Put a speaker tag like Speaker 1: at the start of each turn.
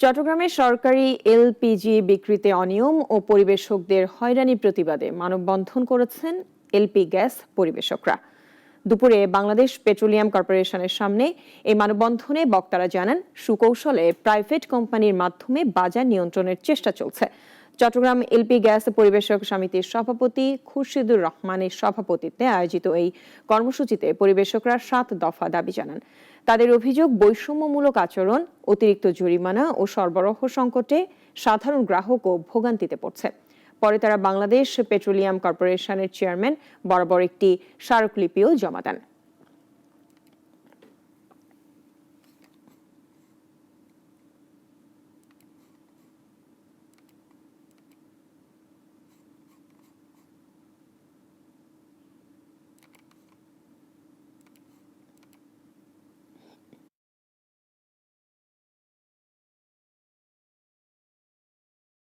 Speaker 1: চট্টগ্রামে সরকারি এলপিজি বিক্রিতে অনিয়ম ও পরিবেশকদের হয়রানি প্রতিবাদে মানববন্ধন করেছেন এলপি গ্যাস পরিবেশকরা। দুপুরে বাংলাদেশ পেট্রোলিয়াম কর্পোরেশনের সামনে এই মানববন্ধনে বক্তারা জানান, সুকৌশলে প্রাইভেট কোম্পানির মাধ্যমে বাজার নিয়ন্ত্রণের চেষ্টা চলছে। চট্টগ্রাম এলপি গ্যাস পরিবেশক সমিতির সভাপতি খুরশিদুর রহমানের সভাপতিত্বে আয়োজিত এই কর্মসূচিতে পরিবেশকরা সাত দফা দাবি জানান। তাদের অভিযোগ, বৈষম্যমূলক আচরণ, অতিরিক্ত জরিমানা ও সরবরাহ সংকটে সাধারণ গ্রাহক ও ভোগান্তিতে পড়ছে। পরে তারা বাংলাদেশ পেট্রোলিয়াম কর্পোরেশনের চেয়ারম্যান বরাবর একটি স্মারকলিপিও জমা দেন।